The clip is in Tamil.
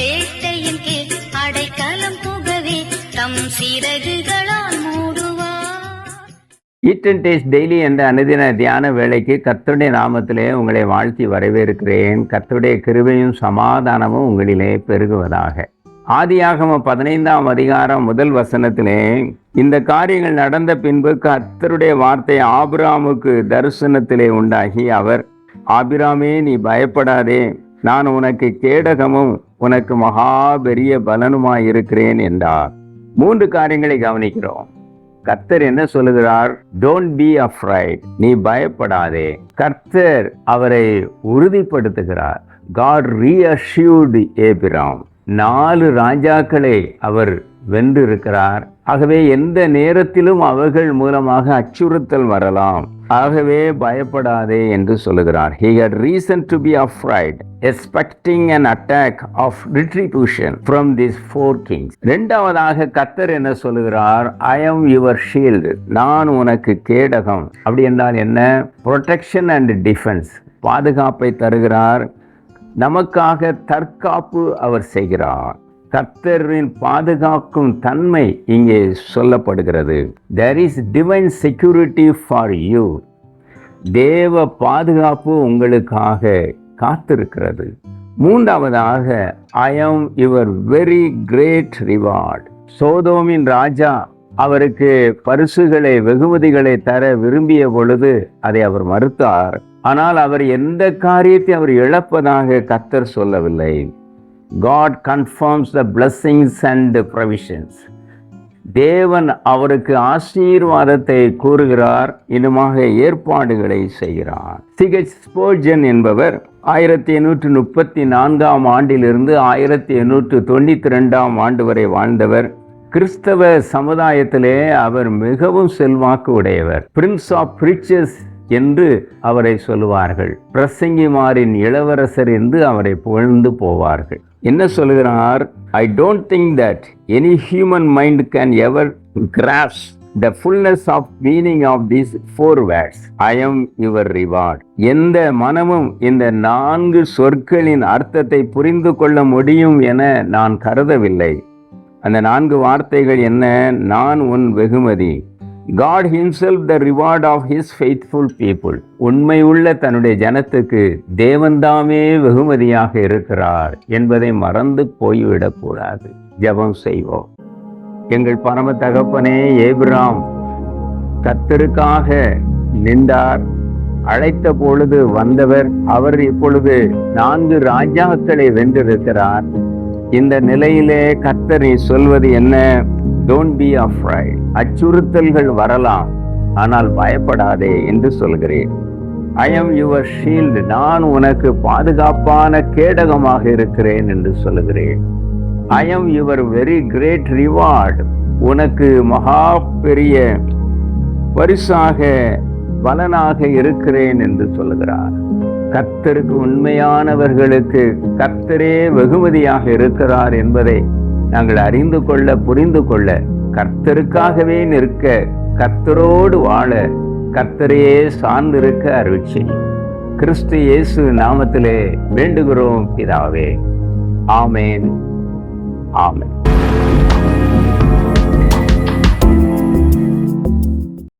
சேட்டையின் கீழ் அடைக்கலம் புகவே தம் சிறகுகளால் ஈட் அண்ட் டேஸ்ட் டெய்லி என்ற அனுதின தியான வேலைக்கு கர்த்தருடைய நாமத்திலே உங்களை வாழ்த்தி வரவேற்கிறேன். கர்த்தருடைய கிருபையும் சமாதானமும் உங்களிலே பெருகுவதாக. ஆதியாகம பதினைந்தாம் அதிகாரம் முதல் வசனத்திலே இந்த காரியங்கள் நடந்த பின்பு கர்த்தருடைய வார்த்தை ஆபிராமுக்கு தரிசனத்திலே உண்டாகி அவர் ஆபிராமே நீ பயப்படாதே நான் உனக்கு கேடகமும் உனக்கு மகா பெரிய பலனுமாய் இருக்கிறேன் என்றார். மூன்று காரியங்களை கவனிக்கிறோம். கர்த்தர் என்ன சொல்லுகிறார்? டோன்ட் பி அஃப்ரைட் நீ பயப்படாதே. கர்த்தர் அவரை உறுதிப்படுத்துகிறார். காட் ரீஅஷ்யூர்டு ஏபிராம் நாலு ராஜாக்களை அவர் வென்றிருக்கிறார். ஆகவே எந்த நேரத்திலும் அவர்கள் மூலமாக அச்சுறுத்தல் வரலாம். ஆகவே பயப்படாதே என்று சொல்லுகிறார். He had reason to be afraid expecting an attack of retribution from this four kings ரெண்டாவதாக கத்தர் என்ன சொல்லுகிறார்? ஐ எம் யுவர் ஷீல்டு நான் உனக்கு கேடகம். அப்படி என்றால் என்ன? ப்ரொடெக்ஷன் அண்ட் டிஃபென்ஸ் பாதுகாப்பை தருகிறார். நமக்காக தற்காப்பு அவர் செய்கிறார். கர்த்தரின் பாதுகாக்கும் தன்மை இங்கே சொல்லப்படுகிறது. There is divine security for you தேவ பாதுகாப்பு உங்களுக்காக. காத்திருக்கிறது. மூன்றாவதாக I am your very great reward சோதோமின் ராஜா அவருக்கு பரிசுகளை வெகுமதிகளை தர விரும்பிய பொழுது அதை அவர் மறுத்தார். ஆனால் அவர் எந்த காரியத்தை அவர் இழப்பதாக கத்தர் சொல்லவில்லை. God confirms the blessings and provisions தேவன் அவருக்கு ஆசீர்வாதத்தை கூறுகிறார் இன்னுமாக ஏற்பாடுகளை செய்கிறார். சிகச் ஸ்போர்ஜன் என்பவர் ஆயிரத்தி எண்ணூற்று முப்பத்தி நான்காம் ஆண்டிலிருந்து ஆயிரத்தி எண்ணூற்று தொண்ணூற்றி ரெண்டாம் ஆண்டு வரை வாழ்ந்தவர். கிறிஸ்தவ சமுதாயத்திலே அவர் மிகவும் செல்வாக்கு உடையவர். பிரின்ஸ் ஆஃப் பிரிச்சஸ் என்று அவரை சொல்லுவார்கள். பிரசங்கிமாரின் இளவரசர் என்று அவரை புகழ்ந்து போவார்கள். என்ன சொல்கிறார்? I don't think that any human mind can ever grasp the fullness of meaning of these four words I am your reward எந்த மனமும் இந்த நான்கு சொற்களின் அர்த்தத்தை புரிந்து கொள்ள முடியும் என நான் கருதவில்லை. அந்த நான்கு வார்த்தைகள் என்ன? நான் உன் வெகுமதி. God himself the reward of his faithful people உண்மையுள்ள தன்னுடைய ஜனத்துக்கு தேவன்தாமே வெகுமதியாக இருக்கிறார் என்பதை மறந்து போய்விடக்கூடாது ஜெபம் செய்வோம். எங்கள் பரம தகப்பனே ஏபிராம் கத்தருக்காக நின்றார். அழைத்த பொழுது வந்தவர் அவர் இப்பொழுது நான்கு ராஜாக்களை வென்றிருக்கிறார். இந்த நிலையிலே கர்த்தரை சொல்வது என்ன? டோன்ட் பி அஃப்ரைட் அச்சுறுத்தல்கள் வரலாம் ஆனால் பயப்படாதே என்று சொல்கிறேன். ஐ எம் யுவர் ஷீல்டு நான் உனக்கு பாதுகாப்பான கேடகமாக இருக்கிறேன் என்று சொல்லுகிறேன். I am your very great reward உனக்கு மகா பெரிய பரிசாக பலனாக இருக்கிறேன் என்று சொல்லுகிறார். கர்த்தருக்கு உண்மையானவர்களுக்கு கர்த்தரே வெகுமதியாக இருக்கிறார் என்பதை நாங்கள் அறிந்து கொள்ள புரிந்து கொள்ள கர்த்தருக்காகவே நிற்க கர்த்தரோடு வாழ கர்த்தரையே சார்ந்திருக்க அருட்சி கிறிஸ்து இயேசு நாமத்திலே வேண்டுகிறோம் பிதாவே. ஆமேன். ஆமென்